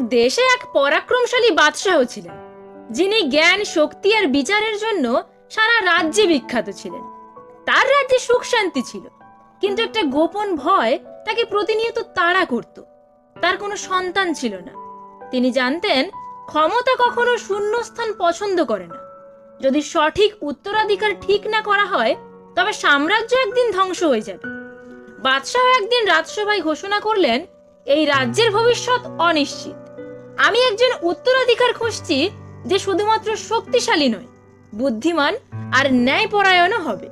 দেশে এক পরাক্রমশালী বাদশাহ ছিলেন, যিনি জ্ঞান, শক্তি আর বিচারের জন্য সারা রাজ্যে বিখ্যাত ছিলেন। তার রাজ্যে সুখ শান্তি ছিল, কিন্তু একটা গোপন ভয় তাকে প্রতিনিয়ত তাড়া করত। তার কোনো সন্তান ছিল না। তিনি জানতেন, ক্ষমতা কখনো শূন্যস্থান পছন্দ করে না। যদি সঠিক উত্তরাধিকার ঠিক না করা হয়, তবে সাম্রাজ্য একদিন ধ্বংস হয়ে যাবে। বাদশাহ একদিন রাজসভায় ঘোষণা করলেন, এই রাজ্যের ভবিষ্যৎ অনিশ্চিত। আমি একজন উত্তরাধিকার খুঁজছি যে শুধুমাত্র শক্তিশালী নয় বুদ্ধিমান আর ন্যায়পরায়ণও হবে।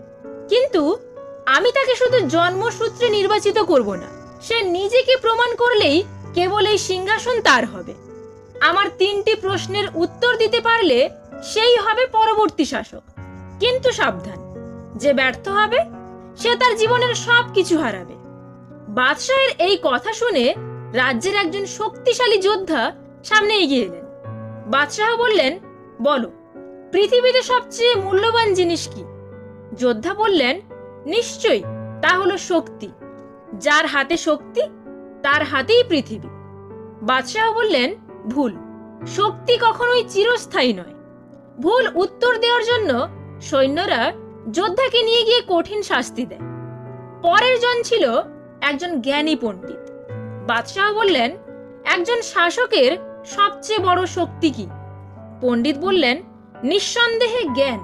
কিন্তু আমি তাকে শুধু জন্মসূত্রে নির্বাচিত করব না, সে নিজেকে প্রমাণ করলেই কেবল এই সিংহাসন তার হবে। আমার তিনটি প্রশ্নের উত্তর দিতে পারলে সেই হবে পরবর্তী শাসক। কিন্তু সাবধান, যে ব্যর্থ হবে, সে তার জীবনের সব কিছু হারাবে। বাদশাহের এই কথা শুনে রাজ্যের একজন শক্তিশালী যোদ্ধা সামনে এগিয়ে এলেন। বাদশাহ বললেন, বলো, পৃথিবীতে সবচেয়ে মূল্যবান জিনিস কি? যোদ্ধা বললেন, নিশ্চয়ই, তা হলো শক্তি। যার হাতে শক্তি, তার হাতেই পৃথিবী। বাদশাহ বললেন, ভুল, শক্তি কখনোই চিরস্থায়ী নয়। ভুল উত্তর দেওয়ার জন্য সৈন্যরা যোদ্ধাকে নিয়ে গিয়ে কঠিন শাস্তি দেয়। পরের জন ছিল একজন জ্ঞানী পণ্ডিত। বাদশাহ বললেন, একজন শাসকের সবচেয়ে বড় শক্তি কি? পণ্ডিত বললেন, নিঃসন্দেহে জ্ঞান,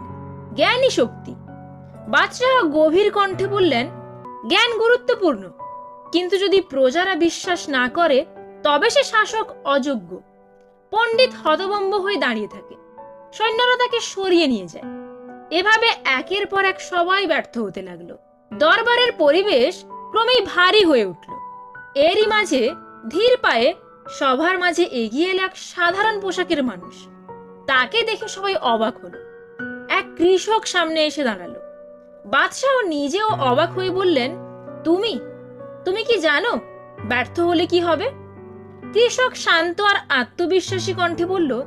জ্ঞানই শক্তি। বাদশাহ গভীর কণ্ঠে বললেন, জ্ঞান গুরুত্বপূর্ণ। কিন্তু যদি প্রজারা বিশ্বাস না করে, তবে সে শাসক অযোগ্য। পণ্ডিত হতভম্ব হয়ে দাঁড়িয়ে থাকে। সৈন্যরা তাকে সরিয়ে নিয়ে যায়। এভাবে একের পর এক সবাই ব্যর্থ হতে লাগল। দরবারের পরিবেশ ক্রমেই ভারী হয়ে উঠল। এরই মাঝে ধীর পায়ে সবার মাঝে এগিয়ে এলো এক সাধারণ পোশাকের মানুষ। তাকে দেখে সবাই অবাক হলো। এক কৃষক সামনে এসে দাঁড়াল। বাদশাহ নিজেও অবাক হয়ে বললেন, তুমি? তুমি কি জানো? ব্যর্থ হলে কি হবে? কৃষক শান্ত আর আত্মবিশ্বাসী কণ্ঠে বলল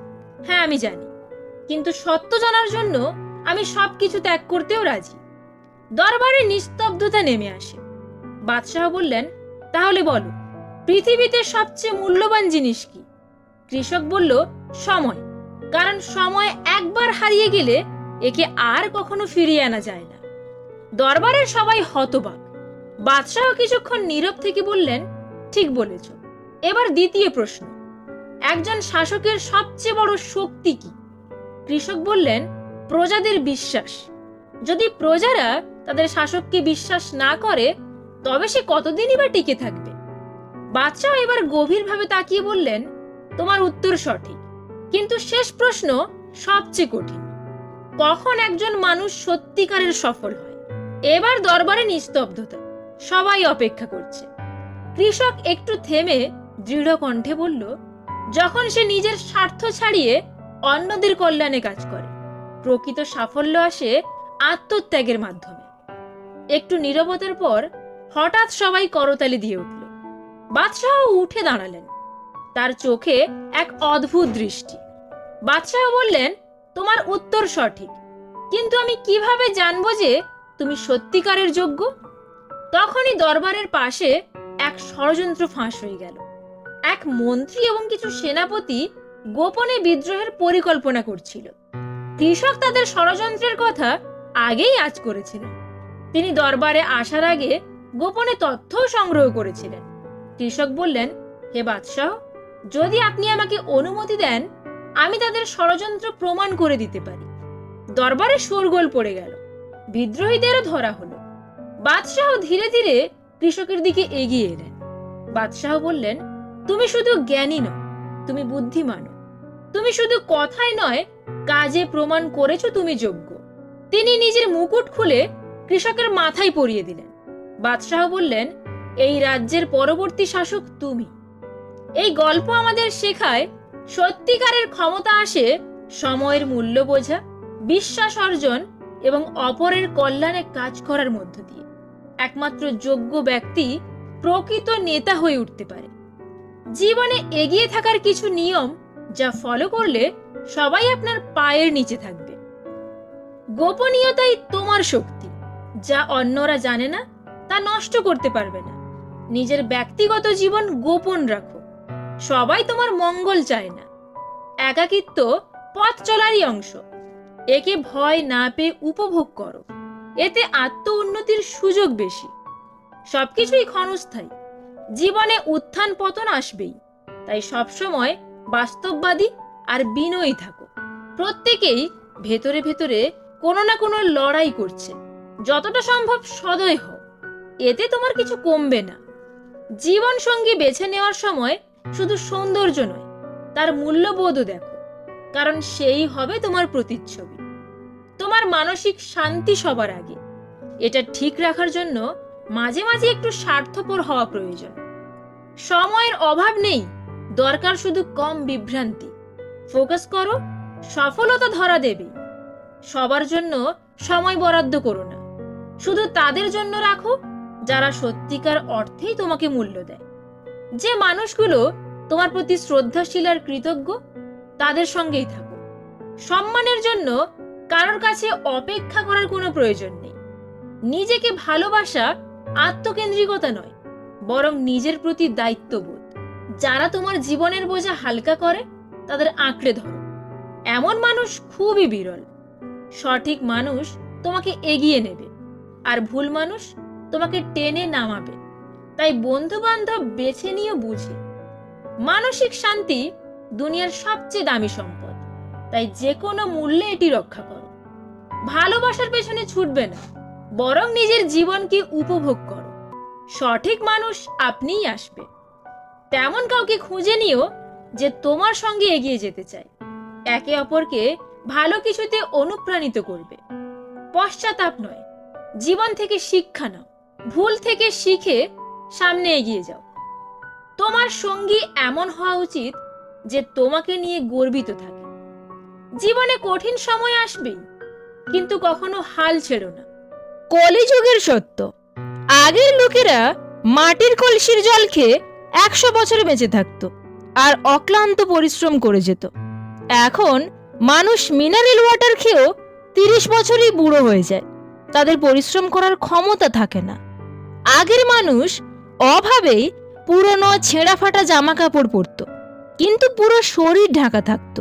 হ্যাঁ আমি জানি। কিন্তু সত্য জানার জন্য আমি সবকিছু ত্যাগ করতেও রাজি। দরবারে নিস্তব্ধতা নেমে আসে। বাদশাহ বললেন, তাহলে বলো পৃথিবীতে সবচেয়ে মূল্যবান জিনিস কি? কৃষক বলল, সময়। কারণ সময় একবার হারিয়ে গেলে একে আর কখনো ফিরিয়ে আনা যায় না। দরবারের সবাই হতবাক। বাদশাহ কিছুক্ষণ নীরব থেকে বললেন, ঠিক বলেছ। এবার দ্বিতীয় প্রশ্ন। একজন শাসকের সবচেয়ে বড় শক্তি কি? কৃষক বললেন, প্রজাদের বিশ্বাস। যদি প্রজারা তাদের শাসককে বিশ্বাস না করে, তবে সে কতদিনই বা টিকে থাকবে? বাদশাহ এবার গভীরভাবে তাকিয়ে বললেন, তোমার উত্তর সঠিক। কিন্তু শেষ প্রশ্ন সবচেয়ে কঠিন। কখন একজন মানুষ সত্যিকারের সফল হয়? এবার দরবারে নিস্তব্ধতা। সবাই অপেক্ষা করছে। কৃষক একটু থেমে দৃঢ় কণ্ঠে বলল, যখন সে নিজের স্বার্থ ছাড়িয়ে অন্যদের কল্যাণে কাজ করে, প্রকৃত সাফল্য আসে আত্মত্যাগের মাধ্যমে। একটু নীরবতার পর হঠাৎ সবাই করতালি দিয়ে উঠল। বাদশাহ উঠে দাঁড়ালেন। তার চোখে এক অদ্ভুত দৃষ্টি। বাদশাহ বললেন, তোমার উত্তর সঠিক। কিন্তু আমি কীভাবে জানব যে তুমি সত্যিকারের যোগ্য? তখনই দরবারের পাশে এক ষড়যন্ত্র ফাঁস হয়ে গেল। এক মন্ত্রী এবং কিছু সেনাপতি গোপনে বিদ্রোহের পরিকল্পনা করছিল। কৃষক তাদের ষড়যন্ত্রের কথা আগেই আজ করেছিলেন। তিনি দরবারে আসার আগে গোপনে তথ্যও সংগ্রহ করেছিলেন। কৃষক বললেন, হে বাদশাহ, যদি আপনি আমাকে অনুমতি দেন, আমি তাদের ষড়যন্ত্র প্রমাণ করে দিতে পারি। দরবারে শোরগোল পড়ে গেল। বিদ্রোহীদেরও ধরা হলো। বাদশাহ ধীরে ধীরে কৃষকের দিকে এগিয়ে এলেন। বাদশাহ বললেন, তুমি শুধু জ্ঞানী নও, তুমি বুদ্ধিমানও তুমি শুধু কথায় নয়, কাজে প্রমাণ করেছ তুমি যোগ্য। তিনি নিজের মুকুট খুলে কৃষকের মাথায় পরিয়ে দিলেন। বাদশাহ বললেন এই রাজ্যের পরবর্তী শাসক তুমি। এই গল্প আমাদের শেখায় সত্যিকারের ক্ষমতা আসে সময়ের মূল্য বোঝা, বিশ্বাস অর্জন এবং অপরের কল্যাণে কাজ করার মধ্য দিয়ে। একমাত্র যোগ্য ব্যক্তি প্রকৃত নেতা হয়ে উঠতে পারে। জীবনে এগিয়ে থাকার কিছু নিয়ম যা ফলো করলে সবাই আপনার পায়ের নিচে থাকবে। গোপনীয়তাই তোমার শক্তি, যা অন্যরা জানে না, তা নষ্ট করতে পারবে না। নিজের ব্যক্তিগত জীবন গোপন রাখো। সবাই তোমার মঙ্গল চায় না। একাকিত্ব পথ চলারই অংশ। একে ভয় না পেয়ে উপভোগ করো। এতে আত্ম উন্নতির সুযোগ বেশি। সবকিছুই ক্ষণস্থায়ী। জীবনে উত্থান পতন আসবেই। তাই সবসময় বাস্তববাদী আর বিনয়ী থাকো। প্রত্যেকেই ভেতরে ভেতরে কোনো না কোনো লড়াই করছে। যতটা সম্ভব সদয় হও। এতে তোমার কিছু কমবে না। জীবন সঙ্গী বেছে নেওয়ার সময় শুধু সৌন্দর্য নয়, তার মূল্যবোধও দেখো, কারণ সেই হবে তোমার প্রতিচ্ছবি। তোমার মানসিক শান্তি সবার আগে। এটা ঠিক রাখার জন্য মাঝে মাঝে একটু স্বার্থপর হওয়া প্রয়োজন। সময়ের অভাব নেই, দরকার শুধু কম বিভ্রান্তি। ফোকাস করো, সফলতা ধরা দেবে। সবার জন্য সময় বরাদ্দ করো না। শুধু তাদের জন্য রাখো যারা সত্যিকার অর্থেই তোমাকে মূল্য দেয়। যে মানুষগুলো তোমার প্রতি শ্রদ্ধাশীল আর কৃতজ্ঞ, তাদের সঙ্গেই থাকো। সম্মানের জন্য কারোর কাছে অপেক্ষা করার কোনো প্রয়োজন নেই। নিজেকে ভালোবাসা আত্মকেন্দ্রিকতা নয়, বরং নিজের প্রতি দায়িত্ববোধ। যারা তোমার জীবনের বোঝা হালকা করে, তাদের আঁকড়ে ধরো। এমন মানুষ খুবই বিরল। সঠিক মানুষ তোমাকে এগিয়ে নেবে, আর ভুল মানুষ তোমাকে টেনে নামাবে। তাই বন্ধু বান্ধব বেছে নিয়ে বুঝে, মানসিক শান্তি দুনিয়ার সবচেয়ে দামি সম্পদ। তাই যে কোনো মূল্যে এটি রক্ষা করো। ভালোবাসার পেছনে ছুটবে না, বরং নিজের জীবনকে উপভোগ করো। সঠিক মানুষ আপনিই আসবে। তেমন কাউকে খুঁজে নিও যে তোমার সঙ্গে এগিয়ে যেতে চায়। একে অপরকে ভালো কিছুতে অনুপ্রাণিত করবে। পশ্চাতাপ নয়, জীবন থেকে শিক্ষা নাও। ভুল থেকে শিখে সামনে এগিয়ে যাও। তোমার সঙ্গী এমন হওয়া উচিত যে তোমাকে নিয়ে গর্বিত থাকে। জীবনে কঠিন সময় আসবেই, কিন্তু কখনো হাল ছেড়ো না। কলিযুগের সত্য। আগের লোকেরা মাটির কলসির জল খেয়ে একশো বছর বেঁচে থাকতো আর অক্লান্ত পরিশ্রম করে যেত। এখন মানুষ মিনারেল ওয়াটার খেয়েও তিরিশ বছরই বুড়ো হয়ে যায়। তাদের পরিশ্রম করার ক্ষমতা থাকে না। আগের মানুষ অভাবেই পুরনো ছেঁড়া ফাটা জামা কাপড় পরত, কিন্তু পুরো শরীর ঢাকা থাকত।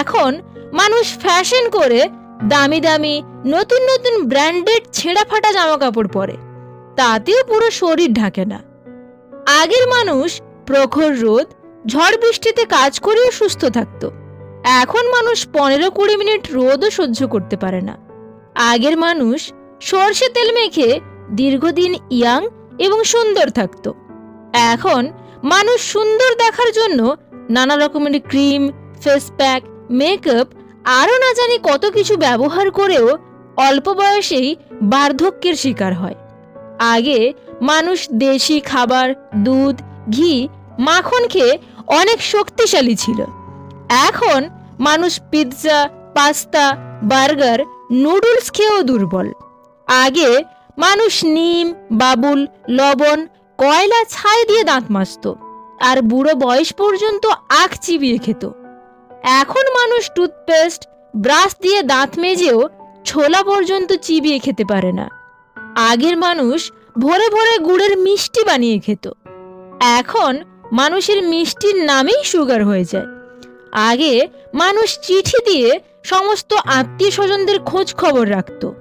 এখন মানুষ ফ্যাশন করে দামি দামি, নতুন নতুন ব্র্যান্ডেড ছেঁড়া ফাটা জামা কাপড় পরে, তাতেও পুরো শরীর ঢাকে না। আগের মানুষ প্রখর রোদ, ঝড় বৃষ্টিতে কাজ করেও সুস্থ থাকতো। এখন মানুষ পনেরো কুড়ি মিনিট রোদও সহ্য করতে পারে না। আগের মানুষ সর্ষে তেল মেখে দীর্ঘদিন ইয়াং এবং সুন্দর থাকত। এখন মানুষ সুন্দর দেখার জন্য নানা রকমের ক্রিম ফেস প্যাক মেকআপ আরও না জানি কত কিছু ব্যবহার করেও অল্প বয়সেই বার্ধক্যের শিকার হয়। আগে মানুষ দেশি খাবার, দুধ, ঘি, মাখন খেয়ে অনেক শক্তিশালী ছিল। এখন মানুষ পিৎজা পাস্তা বার্গার নুডলস খেয়েও দুর্বল। আগে মানুষ নিম, বাবুল, লবণ, কয়লা ছাই দিয়ে দাঁত মাজত। আর বুড়ো বয়স পর্যন্ত আখ চিবিয়ে খেত। এখন মানুষ টুথপেস্ট, ব্রাশ দিয়ে দাঁত মেজেও ছোলা পর্যন্ত চিবিয়ে খেতে পারে না। আগের মানুষ ভোরে ভোরে গুড়ের মিষ্টি বানিয়ে খেত। এখন মানুষের মিষ্টির নামেই সুগার হয়ে যায়। আগে মানুষ চিঠি দিয়ে সমস্ত আত্মীয় স্বজনদের খোঁজ খবর রাখত।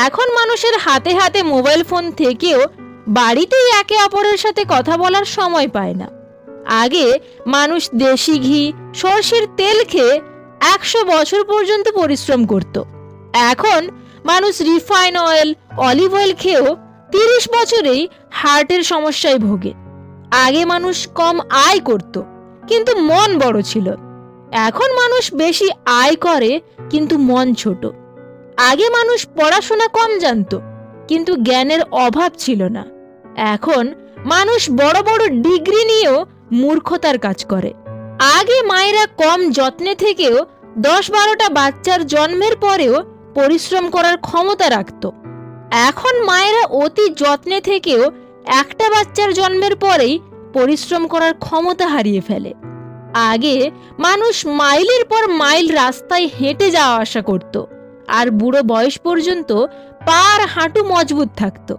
এখন মানুষের হাতে হাতে মোবাইল ফোন থেকেও বাড়িতেই একে অপরের সাথে কথা বলার সময় পায় না। আগে মানুষ দেশি ঘি, সর্ষের তেল খেয়ে একশো বছর পর্যন্ত পরিশ্রম করত। এখন মানুষ রিফাইন অয়েল, অলিভ অয়েল খেয়েও তিরিশ বছরেই হার্টের সমস্যায় ভোগে। আগে মানুষ কম আয় করত, কিন্তু মন বড় ছিল। এখন মানুষ বেশি আয় করে, কিন্তু মন ছোট। আগে মানুষ পড়াশোনা কম জানতো, কিন্তু জ্ঞানের অভাব ছিল না। এখন মানুষ বড় বড় ডিগ্রি নিয়েও মূর্খতার কাজ করে। আগে মায়েরা কম যত্নে থেকেও দশ বারোটা বাচ্চার জন্মের পরেও পরিশ্রম করার ক্ষমতা রাখত। এখন মায়েরা অতি যত্নে থেকেও একটা বাচ্চার জন্মের পরেই পরিশ্রম করার ক্ষমতা হারিয়ে ফেলে। আগে মানুষ মাইলের পর মাইল রাস্তায় হেঁটে যাওয়া আসা করত। আর বুড়ো বয়স পর্যন্ত পার হাঁটু মজবুত থাকত।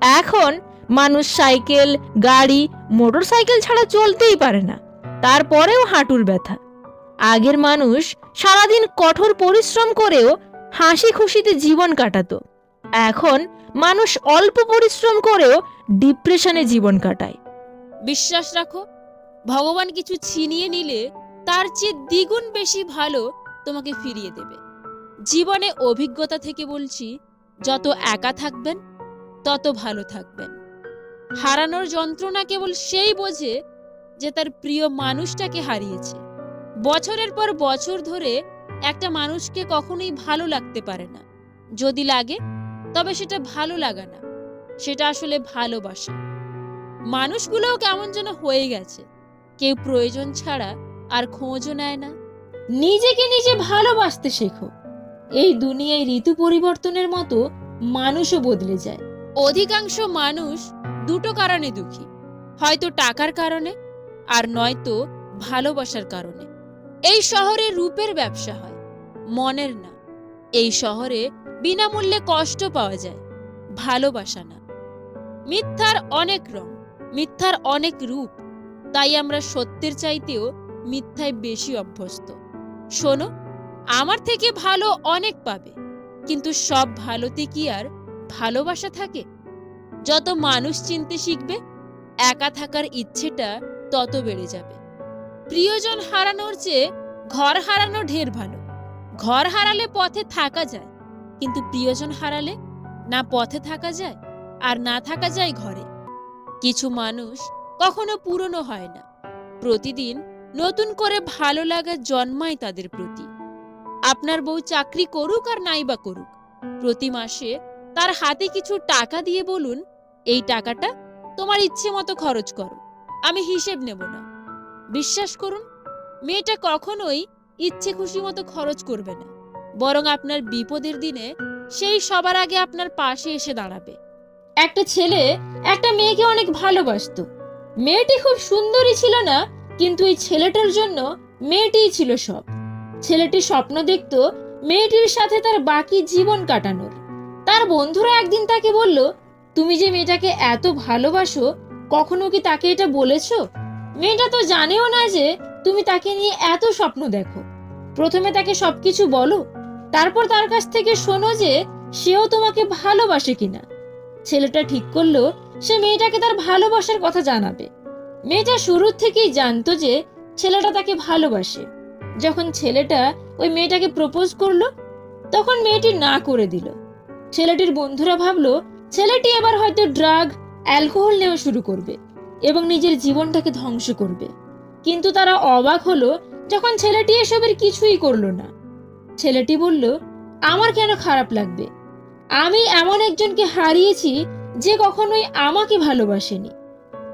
এখন মানুষ সাইকেল, গাড়ি মোটর সাইকেল ছাড়া চলতেই পারে না। তারপরেও হাঁটুর ব্যথা। আগের মানুষ সারাদিন কঠোর পরিশ্রম করেও হাসি খুশিতে জীবন কাটাতো। এখন মানুষ অল্প পরিশ্রম করেও ডিপ্রেশনে জীবন কাটায়। বিশ্বাস রাখো, ভগবান কিছু ছিনিয়ে নিলে তার চেয়ে দ্বিগুণ বেশি ভালো তোমাকে ফিরিয়ে দেবে। জীবনে অভিজ্ঞতা থেকে বলছি, যত একা থাকবেন, তত ভালো থাকবেন। হারানোর যন্ত্রণা কেবল সেই বোঝে যে তার প্রিয় মানুষটাকে হারিয়েছে। বছরের পর বছর ধরে একটা মানুষকে কখনোই ভালো লাগতে পারে না। যদি লাগে, তবে সেটা ভালো লাগা না। সেটা আসলে ভালোবাসা। মানুষগুলোও কেমন যেন হয়ে গেছে। কেউ প্রয়োজন ছাড়া আর খোঁজও নেয় না। নিজেকে নিজে ভালোবাসতে শেখো। এই দুনিয়ায় ঋতু পরিবর্তনের মতো মানুষও বদলে যায়। অধিকাংশ মানুষ দুটো কারণে দুঃখী। হয়তো টাকার কারণে, আর নয়তো ভালোবাসার কারণে। এই শহরে রূপের ব্যবসা হয়, মনের না। এই শহরে বিনামূল্যে কষ্ট পাওয়া যায়, ভালোবাসা না। মিথ্যার অনেক রং, মিথ্যার অনেক রূপ, তাই আমরা সত্যের চাইতেও মিথ্যায় বেশি অভ্যস্ত। শোনো আমার থেকে ভালো অনেক পাবে, কিন্তু সব ভালোতে কি আর ভালোবাসা থাকে? যত মানুষ চিনতে শিখবে, একা থাকার ইচ্ছেটা তত বেড়ে যাবে। প্রিয়জন হারানোর চেয়ে ঘর হারানো ঢের ভালো। ঘর হারালে পথে থাকা যায়, কিন্তু প্রিয়জন হারালে না পথে থাকা যায় আর না থাকা যায় ঘরে। কিছু মানুষ কখনো পুরনো হয় না। প্রতিদিন নতুন করে ভালো লাগা জন্মায় তাদের প্রতি। আপনার বউ চাকরি করুক আর নাই বা করুক। প্রতি মাসে তার হাতে কিছু টাকা দিয়ে বলুন, এই টাকাটা তোমার ইচ্ছে মতো খরচ করো, আমি হিসেব নেব না। বিশ্বাস করুন, মেয়েটা কখনোই ইচ্ছে খুশি মতো খরচ করবে না। বরং আপনার বিপদের দিনে সেই সবার আগে আপনার পাশে এসে দাঁড়াবে। একটা ছেলে একটা মেয়েকে অনেক ভালোবাসতো। মেয়েটি খুব সুন্দরী ছিল না, কিন্তু এই ছেলেটার জন্য মেয়েটিই ছিল সব। ছেলেটি স্বপ্ন দেখত মেয়েটির সাথে তার বাকি জীবন কাটানোর। তার বন্ধুরা একদিন তাকে বলল, তুমি যে মেয়েটাকে এত ভালোবাসো, কখনো কি তাকে এটা বলেছ? মেয়েটা তো জানেও না যে তুমি তাকে নিয়ে এত স্বপ্ন দেখো। প্রথমে তাকে সবকিছু বলো, তারপর তার কাছ থেকে শোনো যে সেও তোমাকে ভালোবাসে কিনা। ছেলেটা ঠিক করল, সে মেয়েটাকে তার ভালোবাসার কথা জানাবে। মেয়েটা শুরুর থেকেই জানতো যে ছেলেটা তাকে ভালোবাসে। যখন ছেলেটা ওই মেয়েটাকে প্রপোজ করল, তখন মেয়েটি না করে দিল। ছেলেটির বন্ধুরা ভাবলো, ছেলেটি এবার হয়তো ড্রাগ অ্যালকোহল নেওয়া শুরু করবে এবং নিজের জীবনটাকে ধ্বংস করবে। কিন্তু তারা অবাক হলো যখন ছেলেটি এসবের কিছুই করল না। ছেলেটি বলল, আমার কেন খারাপ লাগবে? আমি এমন একজনকে হারিয়েছি যে কখনোই আমাকে ভালোবাসেনি।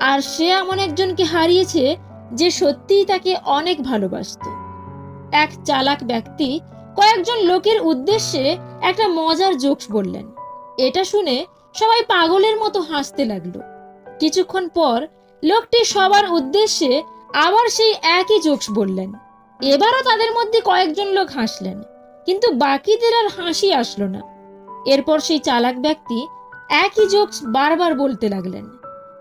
আর সে এমন একজনকে হারিয়েছে যে সত্যিই তাকে অনেক ভালোবাসতো। এক চালাক ব্যক্তি কয়েকজন লোকের উদ্দেশ্যে একটা মজার জোকস বললেন। এটা শুনে সবাই পাগলের মতো হাসতে লাগল। কিছুক্ষণ পর লোকটি সবার উদ্দেশ্যে আবার সেই একই জোকস বললেন। এবারও তাদের মধ্যে কয়েকজন লোক হাসলেন, কিন্তু বাকিদের আর হাসি আসলো না। এরপর সেই চালাক ব্যক্তি একই জোকস বারবার বলতে লাগলেন।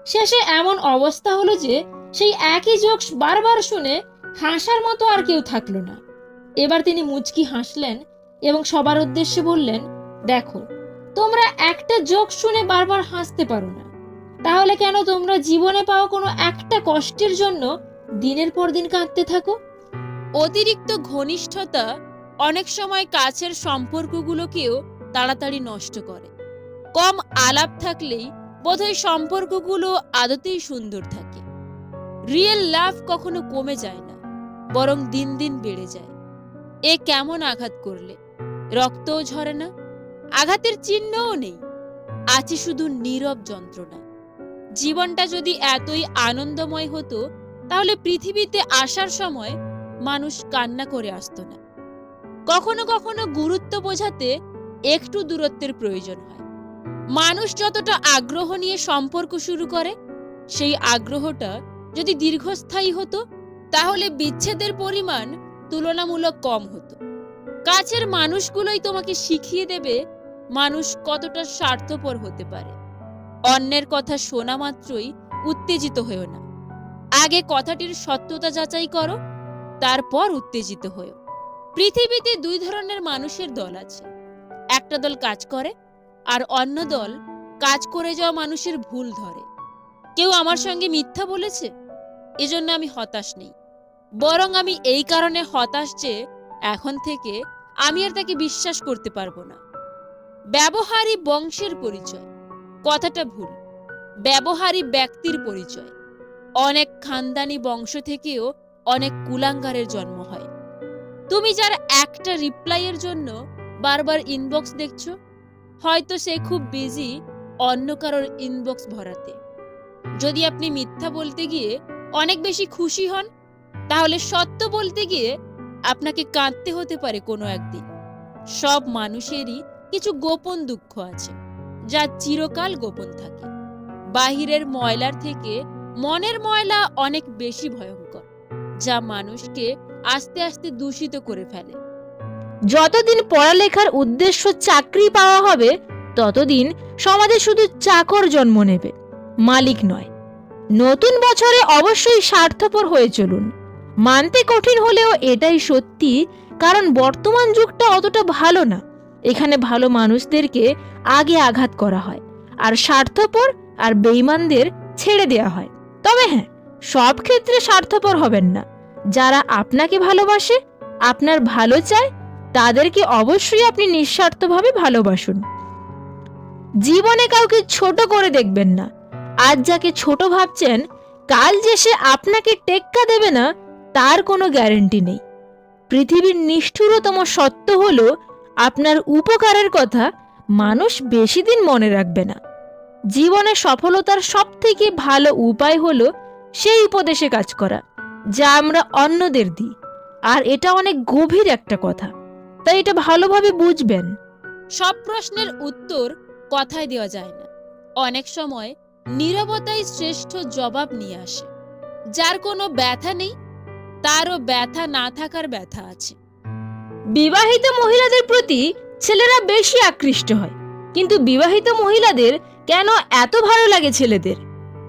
শেষে এমন অবস্থা হলো যে সেই একই জোকস বারবার শুনে হাসার মতো আর কেউ থাকল না। এবার তিনি মুচকি হাসলেন এবং সবার উদ্দেশ্যে বললেন, দেখো, তোমরা একটা জোক শুনে বারবার হাসতে পারো না। তাহলে কেন তোমরা জীবনে পাওয়া কোনো একটা কষ্টের জন্য দিনের পর দিন কাঁদতে থাকো? অতিরিক্ত ঘনিষ্ঠতা অনেক সময় কাছের সম্পর্কগুলোকেও তাড়াতাড়ি নষ্ট করে। কম আলাপ থাকলেই বোধহয় সম্পর্কগুলো আদতেই সুন্দর থাকে। রিয়েল লাভ কখনো কমে যায় না। বরং দিন দিন বেড়ে যায়। এ কেমন আঘাত করলে? রক্তও ঝরে না? আঘাতের চিহ্নও নেই। আছে শুধু নীরব যন্ত্রণা জীবনটা যদি এতই আনন্দময় হতো, তাহলে পৃথিবীতে আসার সময় মানুষ কান্না করে আসতো না। কখনো কখনো গুরুত্ব বোঝাতে একটু দূরত্বের প্রয়োজন হয়। মানুষ যতটা আগ্রহ নিয়ে সম্পর্ক শুরু করে, সেই আগ্রহটা যদি দীর্ঘস্থায়ী হতো তাহলে বিচ্ছেদের পরিমাণ তুলনামূলক কম হতো। কাছের মানুষগুলোই তোমাকে শিখিয়ে দেবে মানুষ কতটা স্বার্থপর হতে পারে। অন্যের কথা শোনা মাত্রই উত্তেজিত হয়েও না। আগে কথাটির সত্যতা যাচাই করো, তারপর উত্তেজিত হও পৃথিবীতে দুই ধরনের মানুষের দল আছে। একটা দল কাজ করে, আর অন্য দল কাজ করে যাওয়া মানুষের ভুল ধরে। কেউ আমার সঙ্গে মিথ্যা বলেছে? এজন্য আমি হতাশ নেই। বরং আমি এই কারণে হতাশ যে এখন থেকে আমি আর তাকে বিশ্বাস করতে পারব না। ব্যবহারী বংশের পরিচয়, কথাটা ভুল। ব্যবহারী ব্যক্তির পরিচয়। অনেক খানদানি বংশ থেকেও অনেক কুলাঙ্গারের জন্ম হয়। তুমি যার একটা রিপ্লাইয়ের জন্য বারবার ইনবক্স দেখছ, হয়তো সে খুব বিজি অন্য কারোর ইনবক্স ভরাতে। যদি আপনি মিথ্যা বলতে গিয়ে অনেক বেশি খুশি হন তাহলে সত্য বলতে গিয়ে আপনাকে কাঁদতে হতে পারে কোনো একদিন। সব মানুষেরই কিছু গোপন দুঃখ আছে, যা চিরকাল গোপন থাকে। বাহিরের ময়লার থেকে মনের ময়লা অনেক বেশি ভয়ঙ্কর, যা মানুষকে আস্তে আস্তে দূষিত করে ফেলে। যতদিন পড়ালেখার উদ্দেশ্য চাকরি পাওয়া হবে, ততদিন সমাজে শুধু চাকর জন্ম নেবে, মালিক নয়। নতুন বছরে অবশ্যই স্বার্থপর হয়ে চলুন। মানতে কঠিন হলেও এটাই সত্যি, কারণ বর্তমান যুগটা অতটা ভালো না। এখানে ভালো মানুষদেরকে আগে আঘাত করা হয়, আর স্বার্থপর আর বেইমানদের ছেড়ে দেওয়া হয়। তবে হ্যাঁ সব ক্ষেত্রে স্বার্থপর হবেন না। যারা আপনাকে ভালোবাসে, আপনার ভালো চায়, তাদেরকে অবশ্যই আপনি নিঃস্বার্থভাবে ভালোবাসুন। জীবনে কাউকে ছোট করে দেখবেন না। আজ যাকে ছোট ভাবছেন, কাল যে সে আপনাকে টেক্কা দেবে না তার কোনো গ্যারেন্টি নেই। পৃথিবীর নিষ্ঠুরতম সত্য হল, আপনার উপকারের কথা মানুষ বেশি দিন মনে রাখবে না। জীবনে সফলতার সবথেকে ভালো উপায় হলো সেই উপদেশে কাজ করা, যা আমরা অন্যদের দিই। আর এটা অনেক গভীর একটা কথা, তাই এটা ভালোভাবে বুঝবেন। সব প্রশ্নের উত্তর কথায় দেওয়া যায় না। অনেক সময় নীরবতাই শ্রেষ্ঠ জবাব নিয়ে আসে, যার কোনো ব্যথা নেই তারও ব্যথা না থাকার ব্যথা আছে। বিবাহিত মহিলাদের প্রতি ছেলেরা বেশি আকৃষ্ট হয়। কিন্তু বিবাহিত মহিলাদের কেন এত ভালো লাগে ছেলেদের?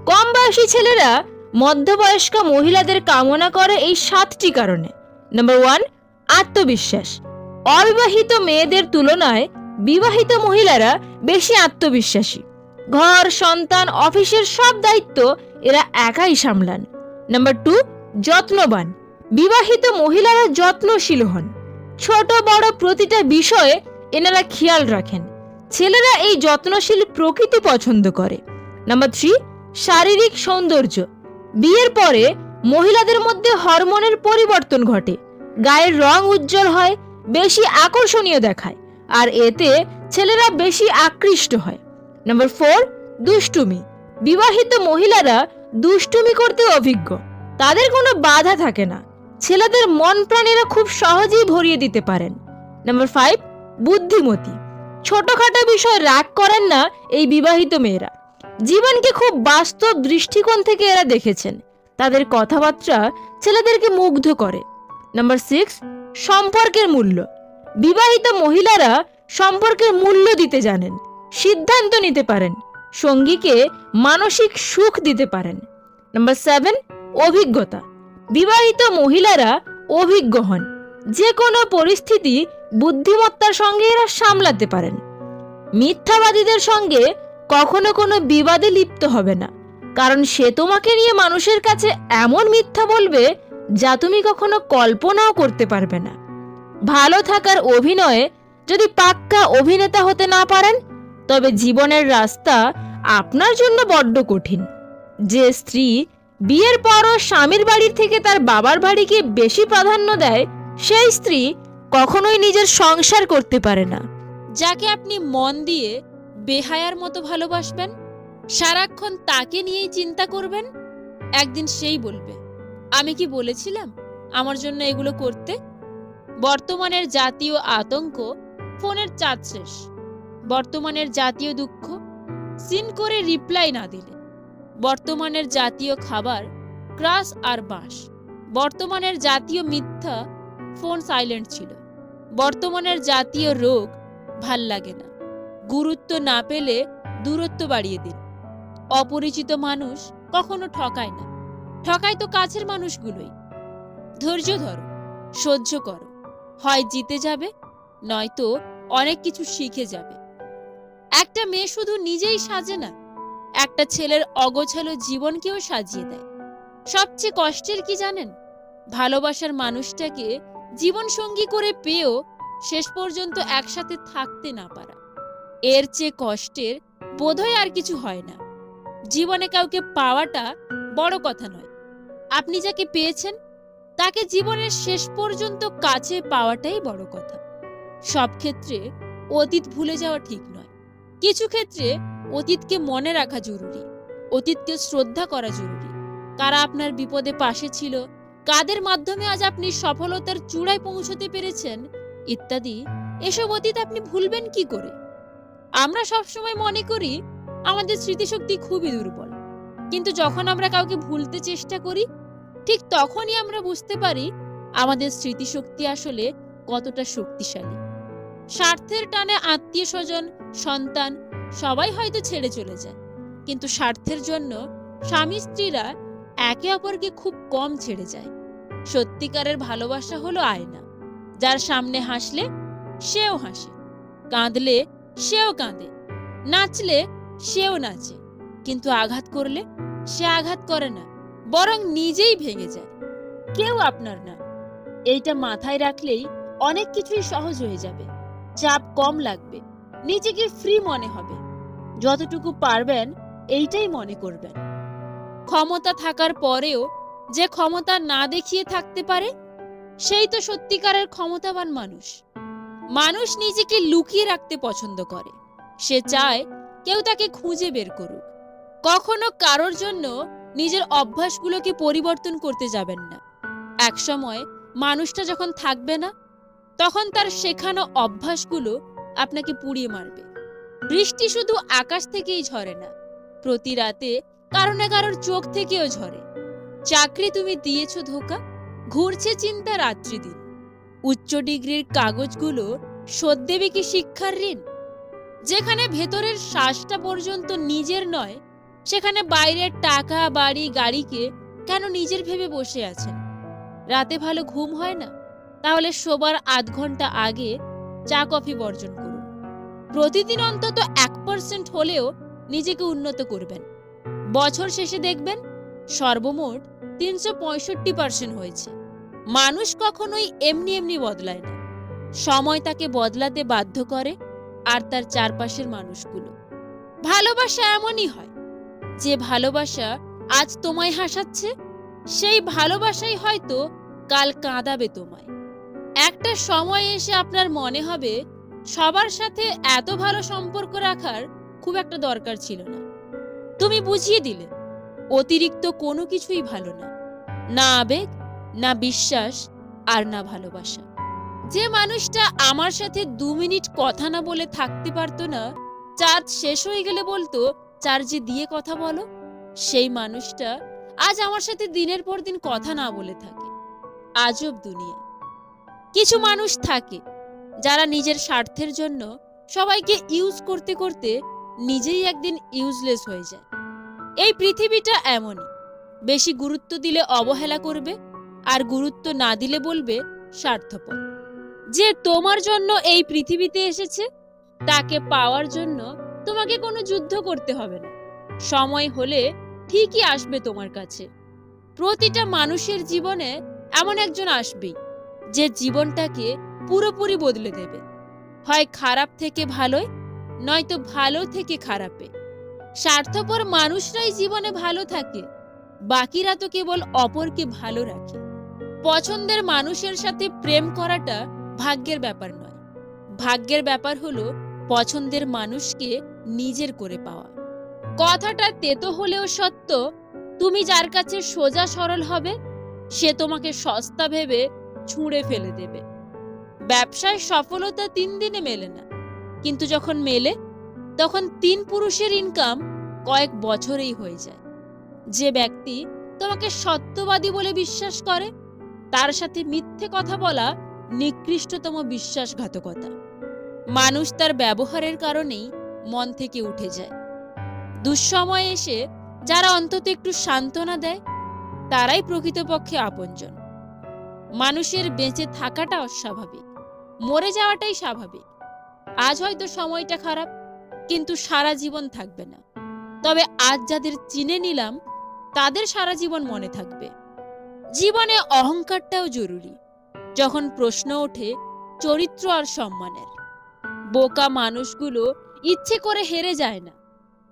কম বয়সী ছেলেরা মধ্যবয়স্ক মহিলাদের কামনা করে এই সাতটি কারণে। নাম্বার ওয়ান আত্মবিশ্বাস। অবিবাহিত মেয়েদের তুলনায় বিবাহিত মহিলারা বেশি আত্মবিশ্বাসী। ঘর, সন্তান, অফিসের সব দায়িত্ব এরা একাই সামলান। নাম্বার টু যত্নবান। বিবাহিত মহিলারা যত্নশীল হন। ছোট বড় প্রতিটা বিষয়ে এনারা খেয়াল রাখেন। ছেলেরা এই যত্নশীল প্রকৃতি পছন্দ করে। নাম্বার থ্রি শারীরিক সৌন্দর্য। বিয়ের পরে মহিলাদের মধ্যে হরমোনের পরিবর্তন ঘটে। গায়ের রং উজ্জ্বল হয়, বেশি আকর্ষণীয় দেখায়, আর এতে ছেলেরা বেশি আকৃষ্ট হয়। নাম্বার ফোর দুষ্টুমি। বিবাহিত মহিলারা দুষ্টুমি করতে অভিজ্ঞ। তাদের কোনো বাধা থাকে না। ছেলেদের মন প্রাণীরা খুব সহজেই ভরিয়ে দিতে পারেন। নাম্বার ফাইভ বুদ্ধিমতী। ছোটখাটো বিষয় রাগ করেন না এই বিবাহিত মেয়েরা। জীবনকে খুব বাস্তব দৃষ্টিকোণ থেকে এরা দেখেছেন। তাদের কথাবার্তা ছেলেদেরকে মুগ্ধ করে। নাম্বার সিক্স সম্পর্কের মূল্য। বিবাহিত মহিলারা সম্পর্কের মূল্য দিতে জানেন, সিদ্ধান্ত নিতে পারেন, সঙ্গীকে মানসিক সুখ দিতে পারেন। নাম্বার সেভেন অভিজ্ঞতা। বিবাহিত মহিলারা অভিজ্ঞ হন। যে কোনো পরিস্থিতি বুদ্ধিমত্তার সঙ্গে এরা সামলাতে পারেন। মিথ্যাবাদীদের সঙ্গে কখনো কোনো বিবাদে লিপ্ত হবে না। কারণ সে তোমাকে নিয়ে মানুষের কাছে এমন মিথ্যা বলবে যা তুমি কখনো কল্পনাও করতে পারবে না। ভালো থাকার অভিনয়ে যদি পাক্কা অভিনেতা হতে না পারেন, তবে জীবনের রাস্তা আপনার জন্য বড্ড কঠিন। যে স্ত্রী বিয়ের পরও স্বামীর বাড়ির থেকে তার বাবার বাড়িকে বেশি প্রাধান্য দেয় সেই স্ত্রী কখনোই নিজের সংসার করতে পারে না। যাকে আপনি মন দিয়ে বেহায়ার মতো ভালোবাসবেন, সারাক্ষণ তাকে নিয়েই চিন্তা করবেন, একদিন সেই বলবে, আমি কি বলেছিলাম আমার জন্য এগুলো করতে? বর্তমানের জাতীয় আতঙ্ক ফোনের চাঁদ শেষ। বর্তমানের জাতীয় দুঃখ? সিন করে রিপ্লাই না দিলে। বর্তমানের জাতীয় খাবার ক্রাস আর বাঁশ। বর্তমানের জাতীয় মিথ্যা ফোন সাইলেন্ট ছিল। বর্তমানের জাতীয় রোগ ভালো লাগে না। গুরুত্ব না পেলে দূরত্ব বাড়িয়ে দিন। অপরিচিত মানুষ কখনো ঠকায় না। ঠকায় তো কাছের মানুষগুলোই। ধৈর্য ধরো, সহ্য করো। হয় জিতে যাবে, নয়তো অনেক কিছু শিখে যাবে। একটা মেয়ে শুধু নিজেই সাজে না একটা ছেলের অগোছালো জীবনকেও সাজিয়ে দেয়। সবচেয়ে কষ্টের কি জানেন? ভালোবাসার মানুষটাকে জীবন সঙ্গী করে পেয়েও শেষ পর্যন্ত একসাথে থাকতে না পারা। এর চেয়ে কষ্টের বোধহয় আর কিছু হয় না। জীবনে কাউকে পাওয়াটা বড় কথা নয়। আপনি যাকে পেয়েছেন, তাকে জীবনের শেষ পর্যন্ত কাছে পাওয়াটাই বড় কথা। সব ক্ষেত্রে অতীত ভুলে যাওয়া ঠিক নয়। কিছু ক্ষেত্রে অতীতকে মনে রাখা জরুরি, অতীতকে শ্রদ্ধা করা জরুরি। কারা আপনার বিপদে পাশে ছিল, কাদের মাধ্যমে আজ আপনি সফলতার চূড়ায় পৌঁছতে পেরেছেন, ইত্যাদি, এসব অতীত আপনি ভুলবেন কি করে? আমরা সবসময় মনে করি, আমাদের স্মৃতিশক্তি খুবই দুর্বল। কিন্তু যখন আমরা কাউকে ভুলতে চেষ্টা করি, ঠিক তখনই আমরা বুঝতে পারি, আমাদের স্মৃতিশক্তি আসলে কতটা শক্তিশালী। স্বার্থের টানে আত্মীয় স্বজন, সন্তান সবাই হয়তো ছেড়ে চলে যায়। কিন্তু স্বার্থের জন্য স্বামী স্ত্রীরা একে অপরকে খুব কম ছেড়ে যায়। সত্যিকারের ভালোবাসা হলো আয়না। যার সামনে হাসলে সেও হাসে, কাঁদলে সেও কাঁদে, নাচলে সেও নাচে। কিন্তু আঘাত করলে সে আঘাত করে না, বরং নিজেই ভেঙে যায়। কেউ আপনার না। এইটা মাথায় রাখলেই অনেক কিছুই সহজ হয়ে যাবে। চাপ কম লাগবে। নিজেকে ফ্রি মনে হবে। যতটুকু পারবেন, এইটাই মনে করবেন। ক্ষমতা থাকার পরেও যে ক্ষমতা না দেখিয়ে থাকতে পারে, সেই তো সত্যিকারের ক্ষমতাবান মানুষ। মানুষ নিজেকে লুকিয়ে রাখতে পছন্দ করে। সে চায় কেউ তাকে খুঁজে বের করুক। কখনো কারোর জন্য নিজের অভ্যাসগুলোকে পরিবর্তন করতে যাবেন না। একসময় মানুষটা যখন থাকবে না, তখন তার শেখানো অভ্যাসগুলো আপনাকে পুড়িয়ে মারবে। বৃষ্টি শুধু আকাশ থেকেই ঝরে না, প্রতি রাতে কারও না কারোর চোখ থেকেও ঝরে। চাকরি তুমি দিয়েছ ধোকা, ঘুরছে চিন্তা রাত্রি দিন। উচ্চ ডিগ্রির কাগজগুলো শোধ কি শিক্ষার ঋণ? যেখানে ভেতরের শ্বাসটা পর্যন্ত নিজের নয়, সেখানে বাইরের টাকা, বাড়ি, গাড়িকে কেন নিজের ভেবে বসে আছেন রাতে ভালো ঘুম হয় না, তাহলে শোবার আধ ঘণ্টা আগে চা, কফি বর্জন প্রতিদিন অন্তত এক পার্সেন্ট হলেও নিজেকে উন্নত করবেন। বছর শেষে দেখবেন সর্বমোট তিনশো পঁয়ষট্টি পার্সেন্ট হয়েছে। মানুষ কখনোই এমনি এমনি বদলায় না। সময় তাকে বদলাতে বাধ্য করে আর তার চারপাশের মানুষগুলো। ভালোবাসা এমনই হয়, যে ভালোবাসা আজ তোমায় হাসাচ্ছে, সেই ভালোবাসাই হয়তো কাল কাঁদাবে তোমায়। একটা সময় এসে আপনার মনে হবে সবার সাথে এত ভালো সম্পর্ক রাখার খুব একটা দরকার ছিল না। তুমি বুঝিয়ে দিলে, অতিরিক্ত কোনো কিছুই ভালো না। না আবেগ, না বিশ্বাস, আর না ভালোবাসা। যে মানুষটা আমার সাথে দু মিনিট কথা না বলে থাকতে পারতো না চার্জ শেষ হয়ে গেলে বলতো চার্জে দিয়ে কথা বলো, সেই মানুষটা আজ আমার সাথে দিনের পর দিন কথা না বলে থাকে। আজব দুনিয়া। কিছু মানুষ থাকে যারা নিজের স্বার্থের জন্য সবাইকে ইউজ করতে করতে নিজেই একদিন ইউজলেস হয়ে যায়। এই পৃথিবীটা এমনই। বেশি গুরুত্ব দিলে অবহেলা করবে, আর গুরুত্ব না দিলে বলবে স্বার্থপর। যে তোমার জন্য এই পৃথিবীতে এসেছে, তাকে পাওয়ার জন্য তোমাকে কোনো যুদ্ধ করতে হবে না। সময় হলে ঠিকই আসবে তোমার কাছে। প্রতিটা মানুষের জীবনে এমন একজন আসবেই, যে জীবনটাকে পুরোপুরি বদলে দেবে। হয় খারাপ থেকে ভালোয়, নয়তো ভালো থেকে খারাপে। স্বার্থপর মানুষরাই জীবনে ভালো থাকে, বাকিরা তো কেবল অপরকে ভালো রাখে। পছন্দের মানুষের সাথে প্রেম করাটা ভাগ্যের ব্যাপার নয়। ভাগ্যের ব্যাপার হলো পছন্দের মানুষকে নিজের করে পাওয়া। কথাটা তেতো হলেও সত্য, তুমি যার কাছে সোজা সরল হবে, সে তোমাকে সস্তা ভেবে ছুঁড়ে ফেলে দেবে। ব্যবসায় সফলতা তিন দিনে মেলে না। কিন্তু যখন মেলে, তখন তিন পুরুষের ইনকাম কয়েক বছরেই হয়ে যায়। যে ব্যক্তি তোমাকে সত্যবাদী বলে বিশ্বাস করে, তার সাথে মিথ্যে কথা বলা নিকৃষ্টতম বিশ্বাসঘাতকতা। মানুষ তার ব্যবহারের কারণেই মন থেকে উঠে যায়। দুঃসময়ে এসে যারা অন্তত একটু সান্ত্বনা দেয়, তারাই প্রকৃতপক্ষে আপনজন। মানুষের বেঁচে থাকাটা অস্বাভাবিক। মরে যাওয়াটাই স্বাভাবিক। আজ হয়তো সময়টা খারাপ, কিন্তু সারা জীবন থাকবে না। তবে আজ যাদের চিনে নিলাম, তাদের সারা জীবন মনে থাকবে। জীবনে অহংকারটাও জরুরি, যখন প্রশ্ন ওঠে চরিত্র আর সম্মানের। বোকা মানুষগুলো ইচ্ছে করে হেরে যায় না,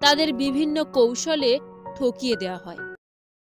তাদের বিভিন্ন কৌশলে ঠকিয়ে দেওয়া হয়।